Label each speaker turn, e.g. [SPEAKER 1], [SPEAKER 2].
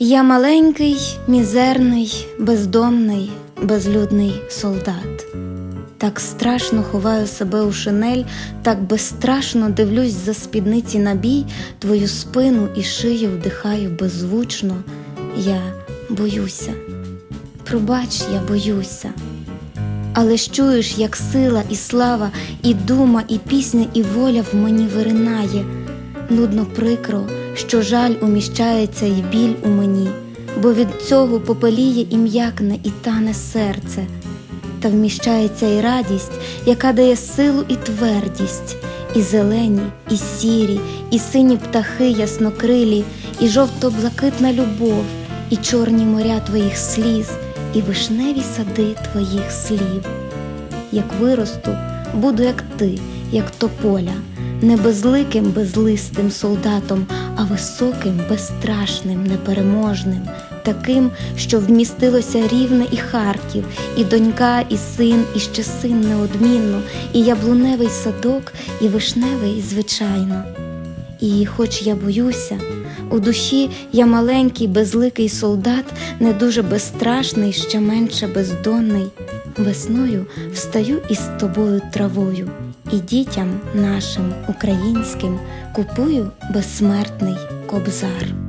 [SPEAKER 1] Я маленький, мізерний, бездомний, безлюдний солдат. Так страшно ховаю себе у шинель, так безстрашно дивлюсь за спідниці на бій, твою спину і шию вдихаю беззвучно. Я боюся. Пробач, я боюся. Але ж чуєш, як сила і слава, і дума, і пісня, і воля в мені виринає. Нудно прикро, що жаль уміщається і біль у мені, бо від цього попеліє і м'якне, і тане серце, та вміщається і радість, яка дає силу і твердість, і зелені, і сірі, і сині птахи яснокрилі, і жовто-блакитна любов, і чорні моря твоїх сліз, і вишневі сади твоїх слів. Як виросту, буду як ти, як тополя, не безликим, безлистим солдатом, а високим, безстрашним, непереможним, таким, що вмістилося рівне і Харків, і донька, і син, і ще син неодмінно, і яблуневий садок, і вишневий, звичайно. І, хоч я боюся, у душі я маленький, безликий солдат, не дуже безстрашний, ще менше бездонний. Весною встаю із тобою травою, і дітям нашим українським купую безсмертний кобзар.